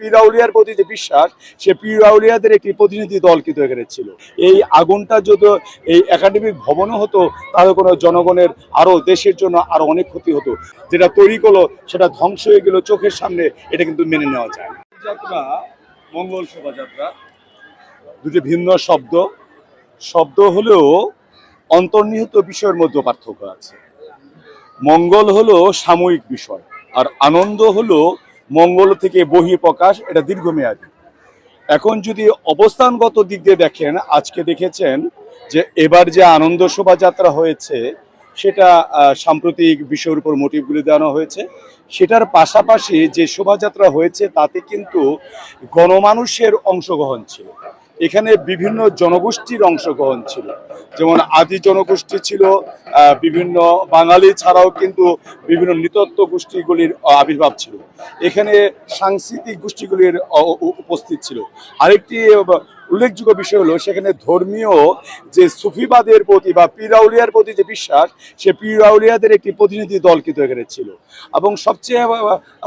পিরাউলিয়ার প্রতি যে বিশ্বাস, সে পিরাউলিয়াদের একটি প্রতিনিধি দল কিন্তু এখানে ছিল। এই আগুনটা যদি এই একাডেমিক ভবনে হতো, তাহলে কোনো জনগণের আরও দেশের জন্য আরও অনেক ক্ষতি হতো। যেটা তৈরি করল, সেটা ধ্বংস হয়ে গেল চোখের সামনে, এটা কিন্তু মেনে নেওয়া যায় যাত্রা, মঙ্গল শোভাযাত্রা, দুটি ভিন্ন শব্দ। শব্দ হলেও অন্তর্নিহিত বিষয়ের মধ্যে পার্থক্য আছে। মঙ্গল হলো সাময়িক বিষয়, আর আনন্দ হলো মঙ্গল থেকে বহিঃপ্রকাশ এটা দীর্ঘমেয়াদী। এখন যদি অবস্থানগত দিক দিয়ে দেখেন, আজকে দেখেছেন যে এবার যে আনন্দ শোভাযাত্রা হয়েছে, সেটা সাম্প্রতিক বিষয়ের উপর মোটিভগুলি দেওয়ানো হয়েছে। সেটার পাশাপাশি যে শোভাযাত্রা হয়েছে, তাতে কিন্তু গণমানুষের অংশগ্রহণ ছিল। এখানে বিভিন্ন জনগোষ্ঠীর অংশগ্রহণ ছিল। যেমন আদি জনগোষ্ঠী ছিল বিভিন্ন বাঙালি ছাড়াও কিন্তু বিভিন্ন নৃতত্ব গোষ্ঠীগুলির আবির্ভাব ছিল। এখানে সাংস্কৃতিক গোষ্ঠীগুলির উপস্থিত ছিল। আরেকটি উল্লেখযোগ্য বিষয় হলো, সেখানে ধর্মীয় যে সুফিবাদের প্রতি বা পিরাউলিয়ার প্রতি যে বিশ্বাস, সে পিরাউলিয়াদের একটি প্রতিনিধি দল কিন্তু এখানে ছিল। এবং সবচেয়ে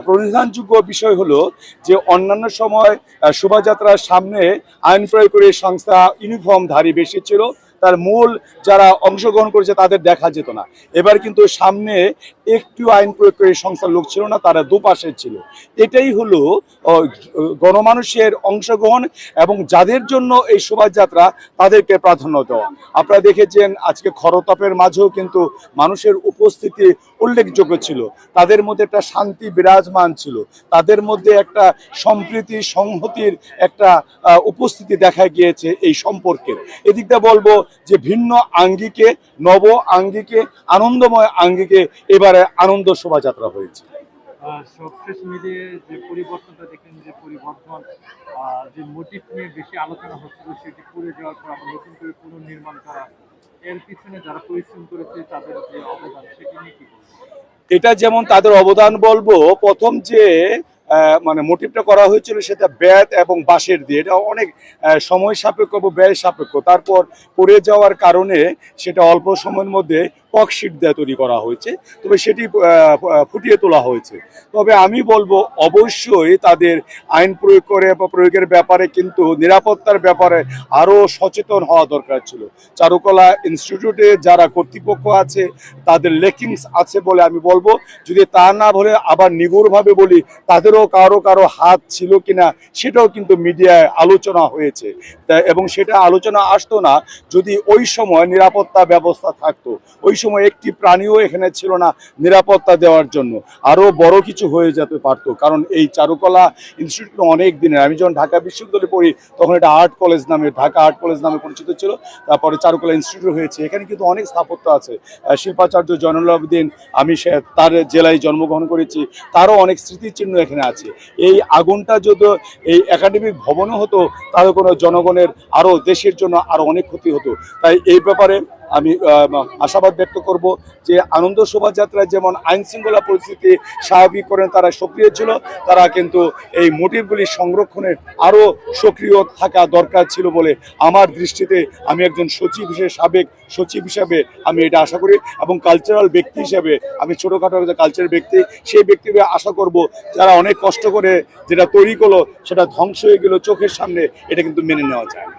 প্রধানযোগ্য বিষয় হলো যে অন্যান্য সময় শোভাযাত্রার সামনে আইন প্রয়োগ করে সংস্থা ইউনিফর্মধারী বেশি ছিল। তার মূল যারা অংশগ্রহণ করেছে তাদের দেখা যেত না। এবার কিন্তু সামনে একটু আইন প্রয়োগকারী সংস্থার লোক ছিল না, তারা দুপাশের ছিল। এটাই হলো গণমানুষের অংশগ্রহণ এবং যাদের জন্য এই শোভাযাত্রা তাদেরকে প্রাধান্য দেওয়া। আপনারা দেখেছেন আজকে খরতাপের মাঝেও কিন্তু মানুষের উপস্থিতি উল্লেখযোগ্য ছিল। তাদের মধ্যে একটা শান্তি বিরাজমান ছিল। তাদের মধ্যে একটা সম্প্রীতি, সংহতির একটা উপস্থিতি দেখা গিয়েছে এই সম্পর্কের এদিকটা বলব যে ভিন্ন আঙ্গিকে, নব আঙ্গিকে, আনন্দময় আঙ্গিকে এবারে আনন্দ শোভাযাত্রা হয়েছে। সবশেষ মিলিয়ে যে পরিবর্তনটা দেখেন, যে পরিবর্তন নিয়ে বেশি আলোচনা হচ্ছিল, সেটি পুড়ে যাওয়ার পর আবার নতুন করে পুনর্নির্মাণ করা এর পিছনে যারা পরিশ্রম করেছে, তাদের যে অবদান নিয়ে কি এটা যেমন তাদের অবদান বলব, প্রথম যে মানে মোটিভটা করা হয়েছিল সেটা ব্যাত এবং বাঁশের দিয়ে। এটা অনেক সময় সাপেক্ষ এবং ব্যয় সাপেক্ষ। তারপর পড়ে যাওয়ার কারণে সেটা অল্প সময়ের মধ্যে ককশিট দিয়ে তৈরি করা হয়েছে, তবে সেটি ফুটিয়ে তোলা হয়েছে। তবে আমি বলব, অবশ্যই তাদের আইন প্রয়োগ করে বা প্রয়োগের ব্যাপারে কিন্তু নিরাপত্তার ব্যাপারে আরও সচেতন হওয়া দরকার ছিল। চারুকলা ইনস্টিটিউটে যারা কর্তৃপক্ষ আছে, তাদের লেকিংস আছে বলে আমি বলব। যদি তা না বলে আবার নিগুড়ভাবে বলি, তাদেরও কারও কারও হাত ছিল কিনা, সেটাও কিন্তু মিডিয়ায় আলোচনা হয়েছে। এবং সেটা আলোচনা আসতো না যদি ওই সময় নিরাপত্তা ব্যবস্থা থাকতো। ওই সময় একটি প্রাণীও এখানে ছিল না নিরাপত্তা দেওয়ার জন্য। আরও বড় কিছু হয়ে যেতে পারতো, কারণ এই চারুকলা ইনস্টিটিউট অনেক দিনের। আমি যখন ঢাকা বিশ্ববিদ্যালয়ে পড়ি, তখন এটা আর্ট কলেজ নামে, ঢাকা আর্ট কলেজ নামে পরিচিত ছিল। তারপরে চারুকলা ইনস্টিটিউট হয়েছে। এখানে কিন্তু অনেক স্থাপত্য আছে। শিল্পাচার্য জয়নুল আবেদিন, আমি তার জেলায় জন্মগ্রহণ করেছি, তারও অনেক স্মৃতিচিহ্ন এখানে আছে। এই আগুনটা যদি এই একাডেমিক ভবনও হতো, তাহলে কোনো জনগণের আরও দেশের জন্য আরও অনেক ক্ষতি হতো। তাই এই ব্যাপারে আমি আশাবাদ ব্যক্ত করব যে আনন্দ শোভাযাত্রায় যেমন আইন শৃঙ্খলা পরিস্থিতি স্বাভাবিক করেন, তারা সক্রিয় ছিল, তারা কিন্তু এই মোটিভগুলি সংরক্ষণের আরও সক্রিয় থাকা দরকার ছিল বলে আমার দৃষ্টিতে আমি একজন সচিব হিসেবে, সাবেক সচিব হিসাবে আমি এটা আশা করি এবং কালচারাল ব্যক্তি হিসেবে আমি ছোটোখাটো যে কালচারাল ব্যক্তি, সেই ব্যক্তি হিসেবে আশা করব যারা অনেক কষ্ট করে যেটা তৈরি করল সেটা ধ্বংস হয়ে গেল চোখের সামনে, এটা কিন্তু মেনে নেওয়া যায় না.